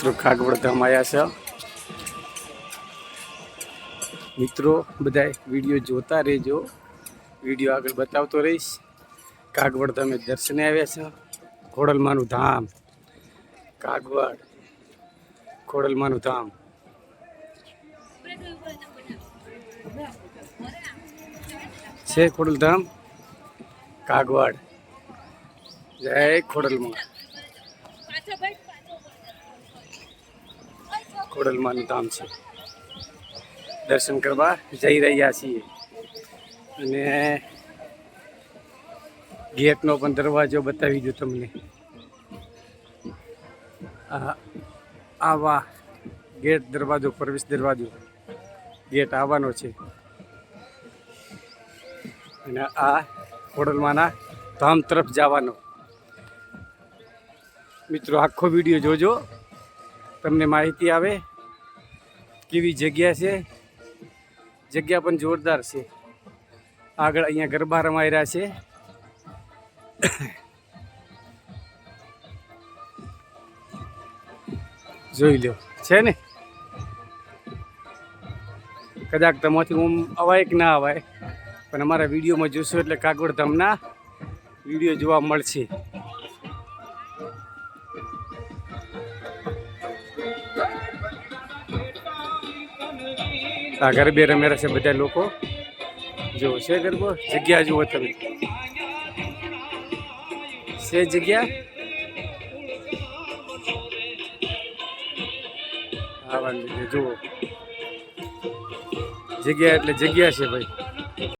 મિત્રો કાગવડ ધામ આવ્યા છે. મિત્રો, બધા વીડિયો જોતા રહેજો. વીડિયો આગળ બતાવતો રહીશ. કાગવડ ધામે દર્શને આવ્યા છે. ખોડલમાનું ધામ. કાગવડ ખોડલમાનું ધામ. છે ખોડલધામ? કાગવાડ જય ખોડલમાં. ખોડલમાનું ધામ છે. દર્શન કરવા જઈ રહ્યા છીએ. અને ગેટનો પણ દરવાજો બતાવી દઉં તમને. આવા ગેટ દરવાજો, પ્રવેશ દરવાજો ગેટ આવવાનો છે. અને આ ખોડલમાના ધામ તરફ જવાનો. મિત્રો, આખો વીડિયો જોજો. તમને માહિતી આવે કેવી જગ્યા છે? જગ્યા પણ જોરદાર છે. આગળ અહીંયા ગરબા રમાઈ રહ્યા છે. જોઈ લો છે ને? કદાચ તમાથી હું અવાય કે ના અવાય. પણ અમારા વિડીયોમાં જોશો એટલે કાગોડ તમને વીડિયો જોવા મળશે. આ ગરબે રમે છે બધા લોકો. જો છે ગરબો? જગ્યા જુઓ તમે. છે જગ્યા? આવવાની જુઓ. જગ્યા એટલે જગ્યા છે ભાઈ.